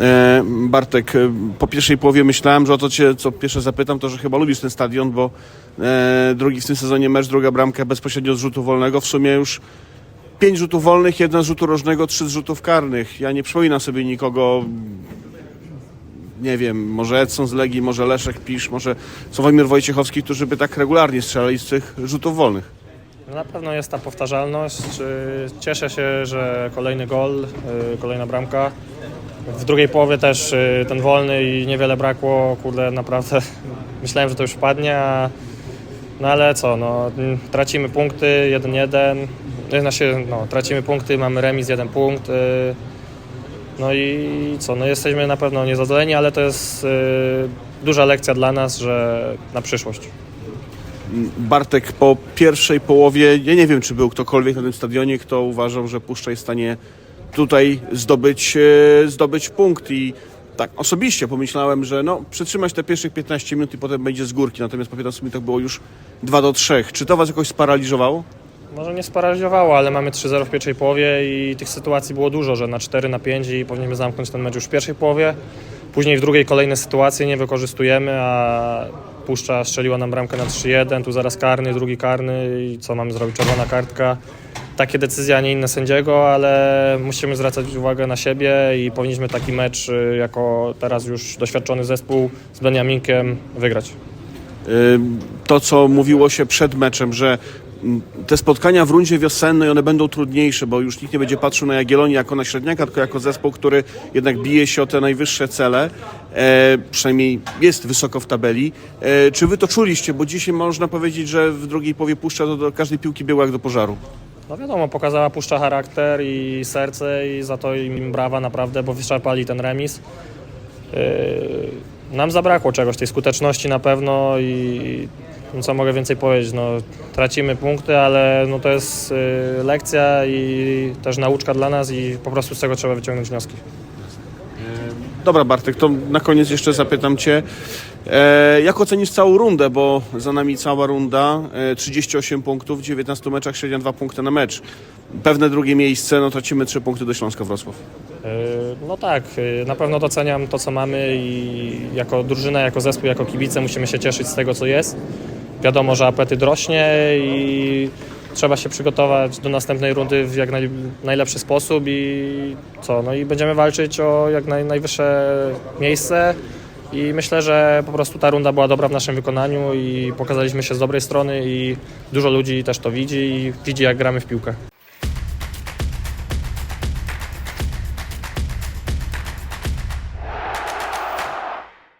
E, Bartek, e, po pierwszej połowie myślałem, że o to cię co pierwsze zapytam, to że chyba lubisz ten stadion, bo e, drugi w tym sezonie mecz, druga bramka bezpośrednio z rzutu wolnego. W sumie już pięć rzutów wolnych, jeden z rzutu rożnego, trzy z rzutów karnych. Ja nie przypominam sobie nikogo, nie wiem, może Edson z Legii, może Leszek Pisz, może Sławomir Wojciechowski, którzy by tak regularnie strzelali z tych rzutów wolnych. Na pewno jest ta powtarzalność. Cieszę się, że kolejny gol, y, kolejna bramka. W drugiej połowie też y, ten wolny i niewiele brakło. Kurde, naprawdę myślałem, że to już wpadnie, a no ale co, no, mm, tracimy punkty, 1-1. Znaczy, no, tracimy punkty, mamy remis, jeden punkt. y, No i co, no jesteśmy na pewno niezadowoleni, ale to jest y, duża lekcja dla nas, że na przyszłość. Bartek, po pierwszej połowie, ja nie wiem, czy był ktokolwiek na tym stadionie, kto uważał, że Puszcza jest w stanie tutaj zdobyć, e, zdobyć punkt i tak osobiście pomyślałem, że no, przytrzymać te pierwszych 15 minut i potem będzie z górki, natomiast po 15 minutach było już 2 do 3. Czy to was jakoś sparaliżowało? Może nie sparaliżowało, ale mamy 3-0 w pierwszej połowie i tych sytuacji było dużo, że na 4 na 5 i powinniśmy zamknąć ten mecz już w pierwszej połowie. Później w drugiej kolejne sytuacje nie wykorzystujemy, a Puszcza strzeliła nam bramkę na 3-1, tu zaraz karny, drugi karny i co mamy zrobić? Czerwona kartka. Takie decyzje, a nie inne sędziego, ale musimy zwracać uwagę na siebie i powinniśmy taki mecz y, jako teraz już doświadczony zespół z Beniaminkiem wygrać. Ym, To, co mówiło się przed meczem, że mm, te spotkania w rundzie wiosennej, one będą trudniejsze, bo już nikt nie będzie patrzył na Jagiellonię jako na średniaka, tylko jako zespół, który jednak bije się o te najwyższe cele, e, przynajmniej jest wysoko w tabeli. E, czy wy to czuliście? Bo dzisiaj można powiedzieć, że w drugiej połowie puszcza to do każdej piłki było jak do pożaru. No wiadomo, pokazała Puszcza charakter i serce i za to im brawa naprawdę, bo wyczerpali ten remis. Yy, nam zabrakło czegoś, tej skuteczności na pewno i no co mogę więcej powiedzieć, no tracimy punkty, ale no to jest yy, lekcja i też nauczka dla nas i po prostu z tego trzeba wyciągnąć wnioski. Dobra Bartek, to na koniec jeszcze zapytam Cię, e, jak ocenisz całą rundę, bo za nami cała runda, e, 38 punktów, w 19 meczach, średnia 2 punkty na mecz. Pewne drugie miejsce, no tracimy 3 punkty do Śląska Wrocław. Yy, No tak, yy, na pewno doceniam to, co mamy i jako drużyna, jako zespół, jako kibice musimy się cieszyć z tego, co jest. Wiadomo, że apetyt rośnie i trzeba się przygotować do następnej rundy w jak naj, najlepszy sposób i co, no i będziemy walczyć o jak naj, najwyższe miejsce i myślę, że po prostu ta runda była dobra w naszym wykonaniu i pokazaliśmy się z dobrej strony i dużo ludzi też to widzi i widzi jak gramy w piłkę.